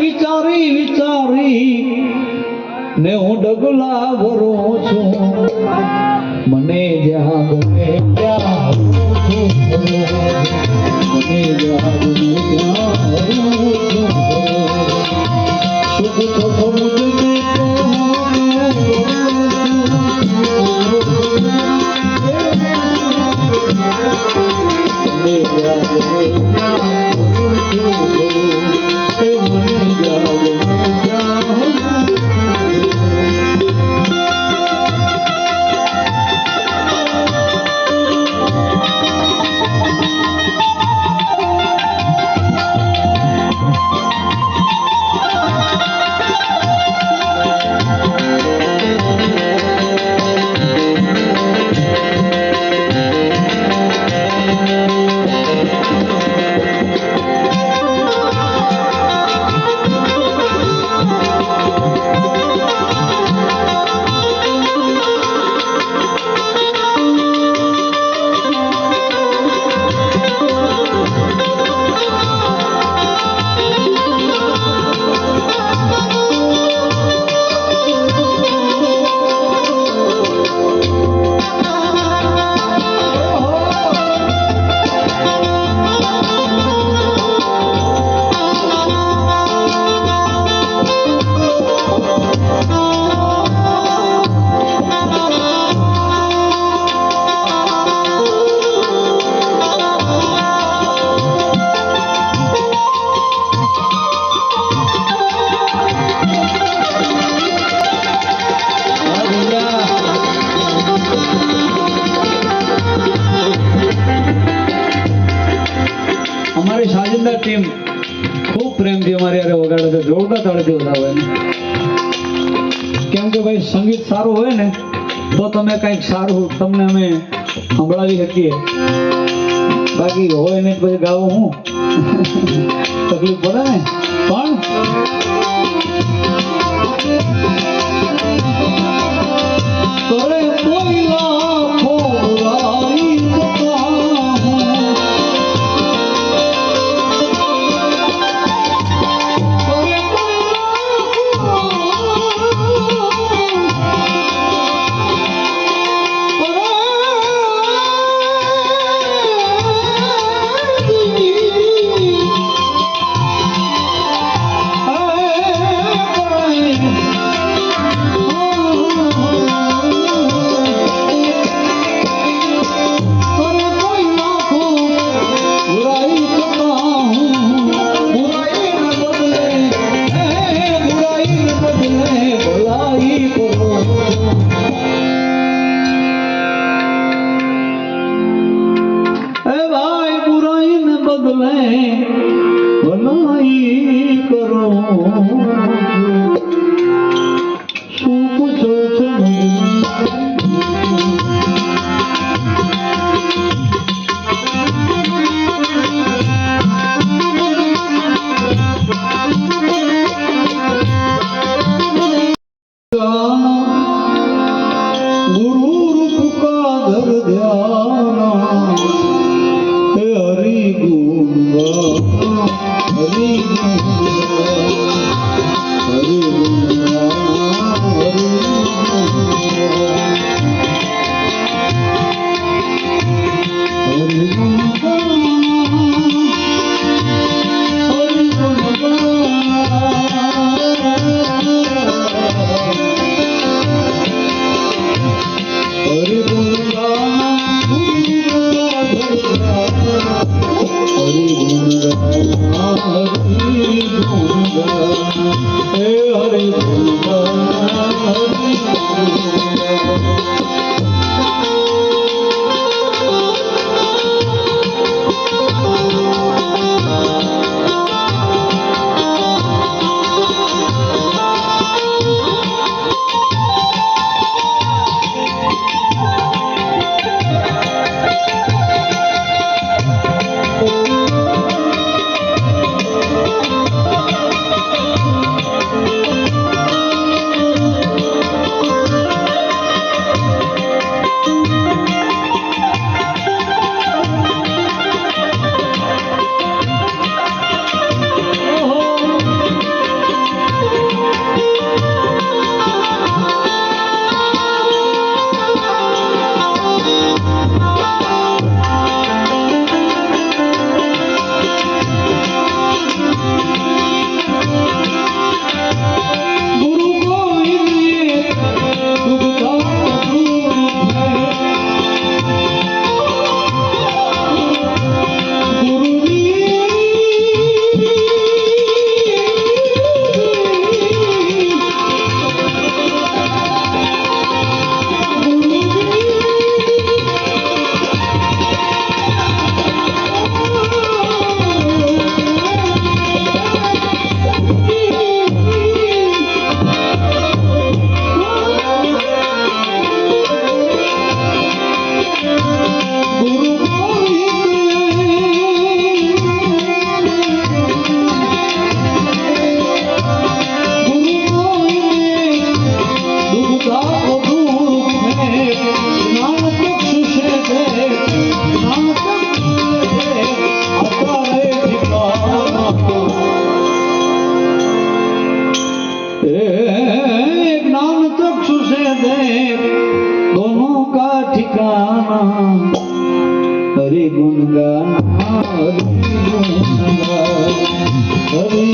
વિચારી વિચારી ને હું ડગલા ભરું છું. મને જ્યાં ગમે ત્યાં મને જ્યાં અમારી ટીમ ખૂબ પ્રેમથી અમારી યારે વગાડે છે. જોરદાર તાળીથી વધાવે કેમ કે ભાઈ, સંગીત સારું હોય ને, તો તમે કંઈક સારું તમને અમે સંભળાવી શકીએ. બાકી હોય ને પછી ગાવું હું? તકલીફ પડે ને? પણ Oh, Hare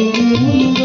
Música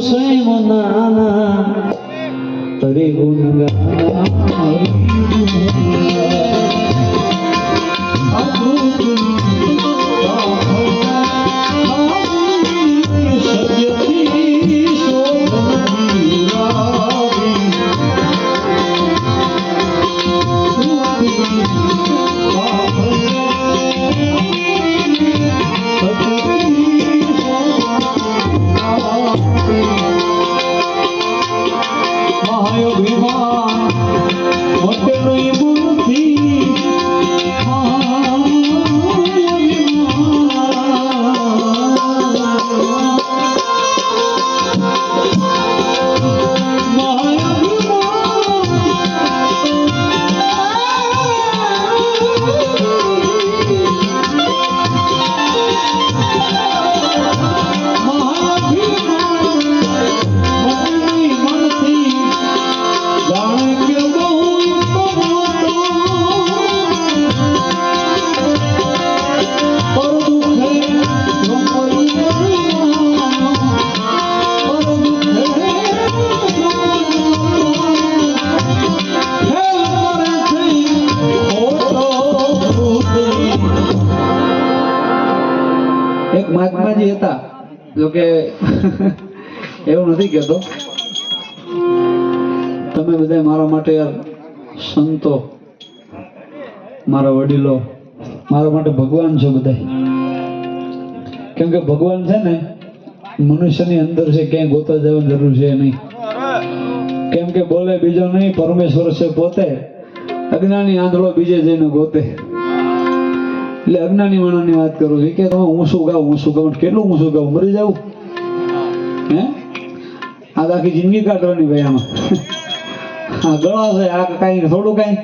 sa'y manana Tarigong મહારાજી હતા. જોકે એવું નથી કહેતો. તમે બધા મારા માટે સંતો, મારા વડીલો, મારા માટે ભગવાન છો બધા કેમ કે ભગવાન છે ને, મનુષ્યની અંદર છે, ક્યાંય ગોતવા જવાની જરૂર છે નહીં. કેમ કે બોલે બીજો નહીં, પરમેશ્વર છે પોતે. અજ્ઞાની આંધળો બીજે જઈને ગોતે. એટલે અજ્ઞાની માણસની વાત કરું છું. કે તમે હું ગાઉં, હું શું ગાઉં કેટલું શું ગાઉં? મરી જાઉં? હે? આ આખી જિંદગી કાઢવાની ભાઈ આમાં. આ ગળા છે, આ કાંઈ થોડું કાંઈ.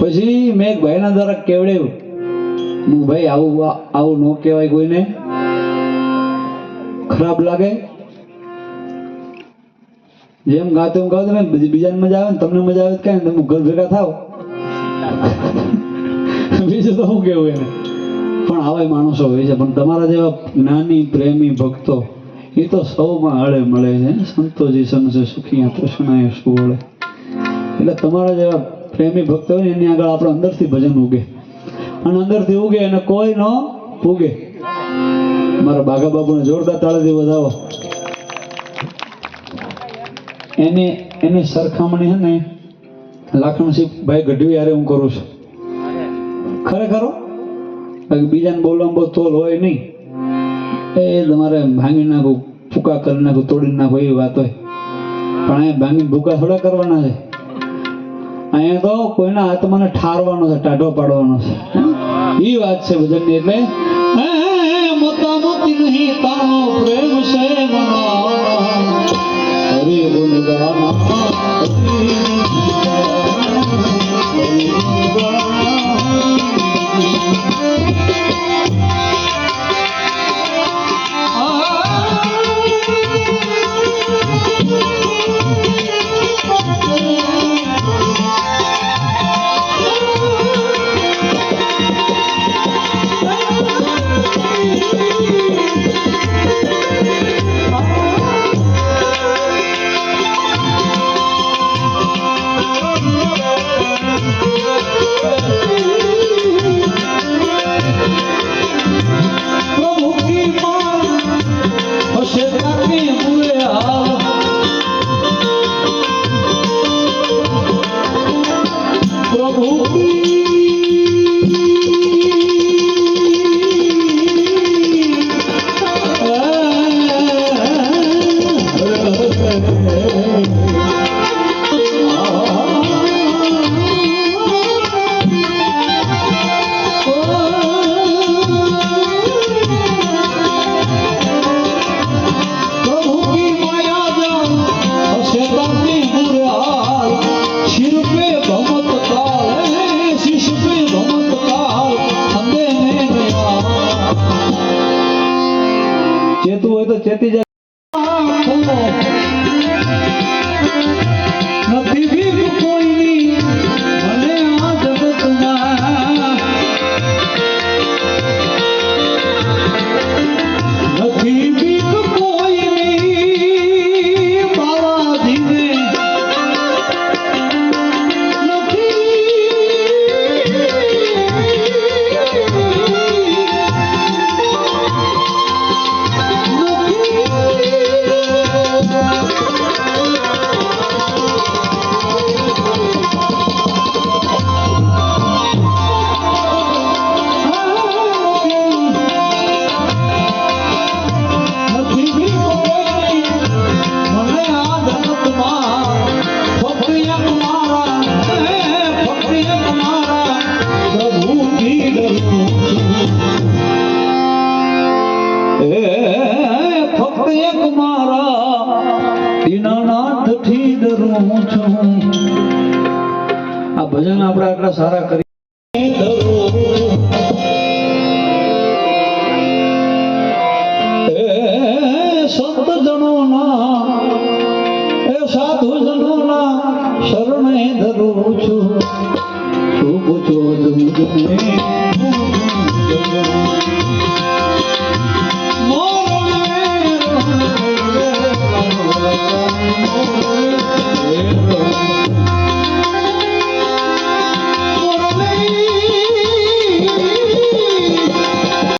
પછી મેં એક ભાઈના દ્વારા કેવડાવ્યું હું ભાઈ આવું આવું ન કહેવાય કોઈને. ખરાબ લાગે. જેમ ગાતો એમ ગાવ તમે બીજાને મજા આવે ને તમને મજા આવે કાંઈ તમે ઘર ભેગા થાવ બીજું તો શું કેવું એને? પણ આવા માણસો હોય છે. પણ તમારા જેવા જ્ઞાની, પ્રેમી ભક્તો, એ તો સૌમાં હળે મળે છે. સંતોજી સંસે સુખિયા તૃષ્ણાએ સુવળે એટલે તમારા જેવા પ્રેમી ભક્તો હોય એની આગળ આપણે અંદરથી ભજન ઉગે. અને અંદરથી ઉગે અને કોઈ ન ઉગે. મારા બાઘા બાપુને જોરદાર તાળીથી વધાવો. એની એની સરખામણી છે ને લાખણસિંહ ભાઈ ગઢવી યારે હું કરું છું. ખરેખર? બીજાને બોલવામાં બહુ તોલ હોય નહીં. એ તમારે ભાંગી નાખું, ફૂકા કરી નાખું, તોડી નાખું, એવી વાત હોય. પણ અહીંયા ભાંગીને ભૂકા થોડા કરવાના છે. અહીંયા તો કોઈના આત્માને ઠારવાનો છે, ટાઢો પાડવાનો છે. એ વાત છે ભજનની એટલે મોતા મોતી નહીં, તારો પ્રેમ છે મના હરિ ગુણ Tupi. చెప్పి পৌঁছো